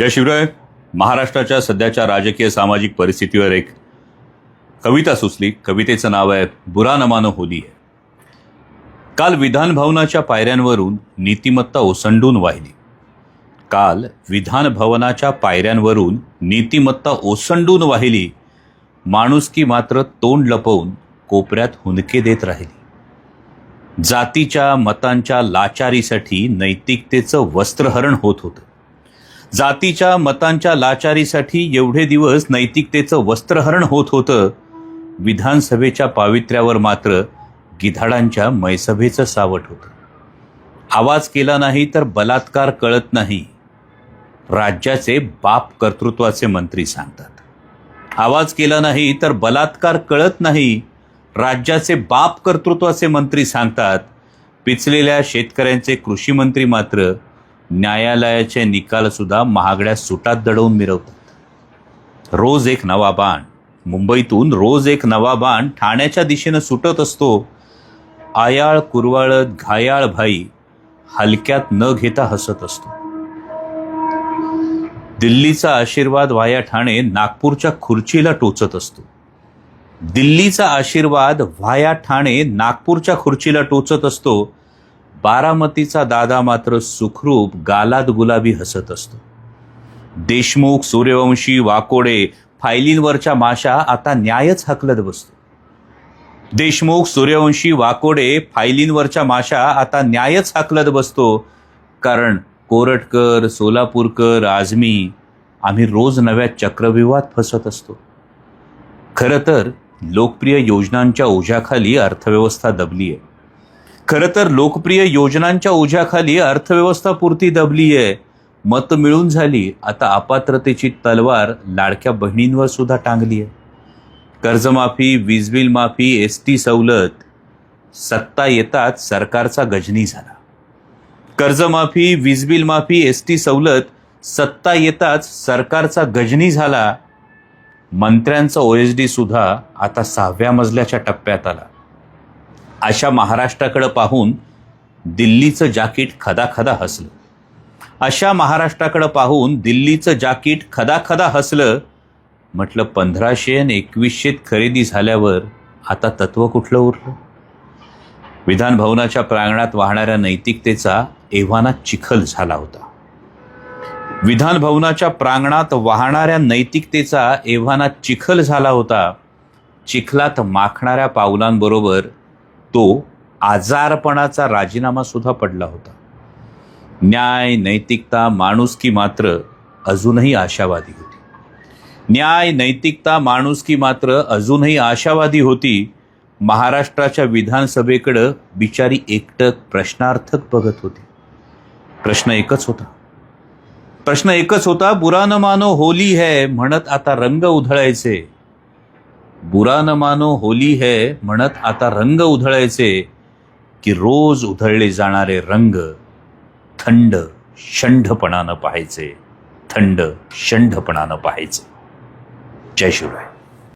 जय शिवराय. महाराष्ट्राच्या सध्याच्या राजकीय सामाजिक परिस्थितीवर एक कविता सुचली. कवितेचं नाव आहे बुरा नमानं होली आहे काल विधान भवनाच्या पायऱ्यांवरून नीतिमत्ता ओसंडून वाहिली. काल विधान भवनाच्या पायऱ्यांवरून नीतिमत्ता ओसंडून वाहिली. माणुसकी मात्र तोंड लपवून कोपऱ्यात हुंदके देत राहिली. जातीच्या मतांच्या लाचारीसाठी नैतिकतेचं वस्त्रहरण होत होतं. जातीच्या मतांच्या लाचारीसाठी एवढे दिवस नैतिकतेचं वस्त्रहरण होत होतं. विधानसभेच्या पावित्र्यावर मात्र गिधाडांच्या मैसभेचं सावट होतं. आवाज केला नाही तर बलात्कार कळत नाही. राज्याचे बाप कर्तृत्वाचे मंत्री सांगतात. आवाज केला नाही तर बलात्कार कळत नाही. राज्याचे बाप कर्तृत्वाचे मंत्री सांगतात. पिचलेल्या शेतकऱ्यांचे कृषी मंत्री मात्र न्यायालयाचे निकालसुद्धा महागड्या सुटात दडवून मिरवतात. रोज एक नवा बाण. मुंबईतून रोज एक नवा बाण ठाण्याच्या दिशेनं सुटत असतो. आयाळ कुरवाळत घायाळ भाई हलक्यात न घेता हसत असतो. दिल्लीचा आशीर्वाद वाया ठाणे नागपूरच्या खुर्चीला टोचत असतो. दिल्लीचा आशीर्वाद व्हाया ठाणे नागपूरच्या खुर्चीला टोचत असतो. बारामतीचा दादा मात्र सुखरूप गालात गुलाबी हसत असतो. देशमुख सूर्यवंशी वाकोडे फायलींवरच्या माशा आता न्यायच हकलत बसतो. देशमुख सूर्यवंशी वाकोडे फायलींवरच्या माशा आता न्यायच हाकलत बसतो. कारण कोरटकर सोलापूरकर आझमी आम्ही रोज नव्या चक्रव्यूहात फसत असतो. खरं तर लोकप्रिय योजनांच्या ओझ्याखाली अर्थव्यवस्था दबली आहे खरं तर लोकप्रिय योजनांच्या ओझ्याखाली अर्थव्यवस्था पुरती दबली आहे. मत मिळून झाली. आता अपात्रतेची तलवार लाडक्या बहिणींवर सुद्धा टांगली आहे. कर्जमाफी वीजबिल माफी एस टी सवलत सत्ता येताच सरकारचा गजनी झाला. कर्जमाफी वीजबिल माफी एस टी सवलत सत्ता येताच सरकारचा गजनी झाला. मंत्र्यांचा ओ एस डी सुद्धा आता सहाव्या मजल्याच्या टप्प्यात आला. अशा महाराष्ट्राकडं पाहून दिल्लीचं जाकीट खदा खदा हसलं. अशा महाराष्ट्राकडं पाहून दिल्लीचं जाकीट खदाखदा हसलं. म्हटलं पंधराशे आणि एकवीसशेत खरेदी झाल्यावर आता तत्व कुठलं उरलं? विधानभवनाच्या प्रांगणात वाहणाऱ्या नैतिकतेचा एव्हाना चिखल झाला होता. विधानभवनाच्या प्रांगणात वाहणाऱ्या नैतिकतेचा एव्हाना चिखल झाला होता. चिखलात माखणाऱ्या पावलांबरोबर तो आजारपणाचा राजीनामा सुद्धा पडला होता. न्याय नैतिकता माणुसकी मात्र अजूनही आशावादी होती. न्याय नैतिकता माणुसकी मात्र अजूनही आशावादी होती. महाराष्ट्राच्या विधानसभेकडं बिचारी एकटक प्रश्नार्थक बघत होती. प्रश्न एकच होता. प्रश्न एकच होता बुरा न मानो होली है म्हणत आता रंग उधळायचे. बुरा न मानो होली है म्हणत आता रंग उधळायचे की रोज उधळले जाणारे रंग थंड शंढपणानं पाहायचे थंड शंढपणानं पाहायचे. जय शिवराय.